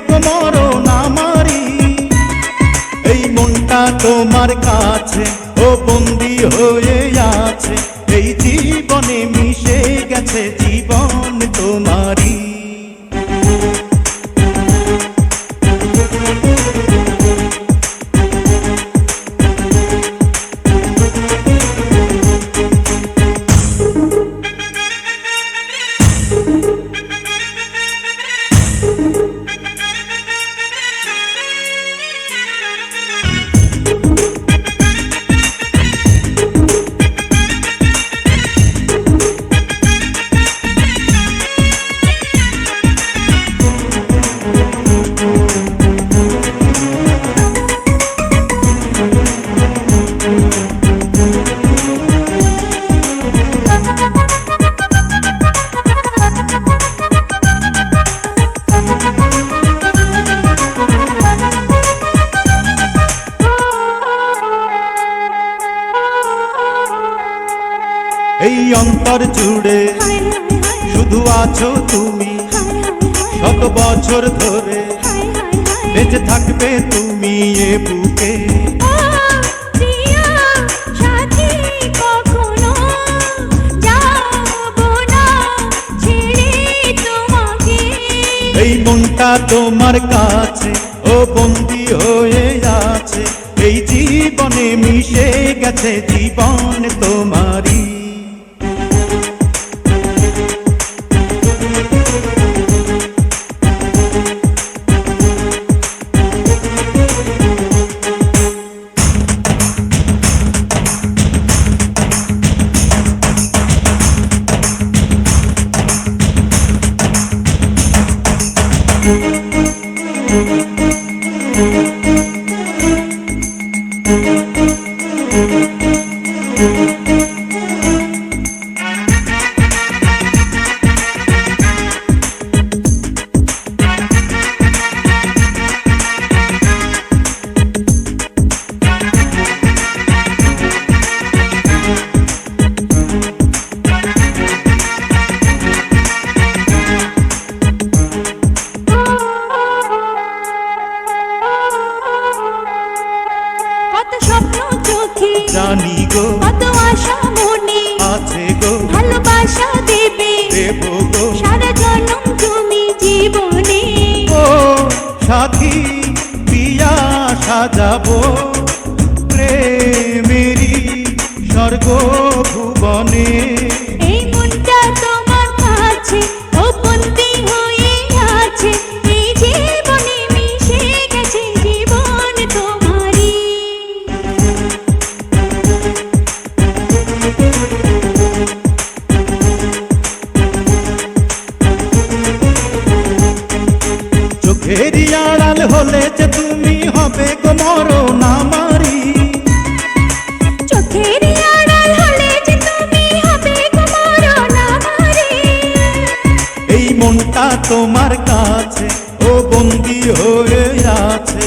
হবে না মারি এই মনটা তোমার কাছে, ও বন্দি হয়ে আছে। এই জীবনে মিশে গেছে জীবন তোমারই। এই অন্তর জুড়ে শুধু আছো তুমি। শত বছর ধরে বেঁচে থাকবে তুমি এ বুকে। এই মনটা তোমার কাছে, ও বন্দি হয়ে আছে। এই জীবনে মিশে গেছে জীবন তোমারই। কত জানি গো। কত আশা মনে আছে গো। ভালোবাসা দেবে। দেব গো। সারা জনম তুমি জীবনে। ও সাথী পিয়া সাজাবো। প্রেমেরি স্বর্গ ভুবনে এই আড়াল হলে যে তুমি হবে কোমর নামারি চোখের আড়াল হলে যে তুমি হবে কুমার নামারে এই মনটা তোমার কাছে ও বন্দি হয়ে আছে।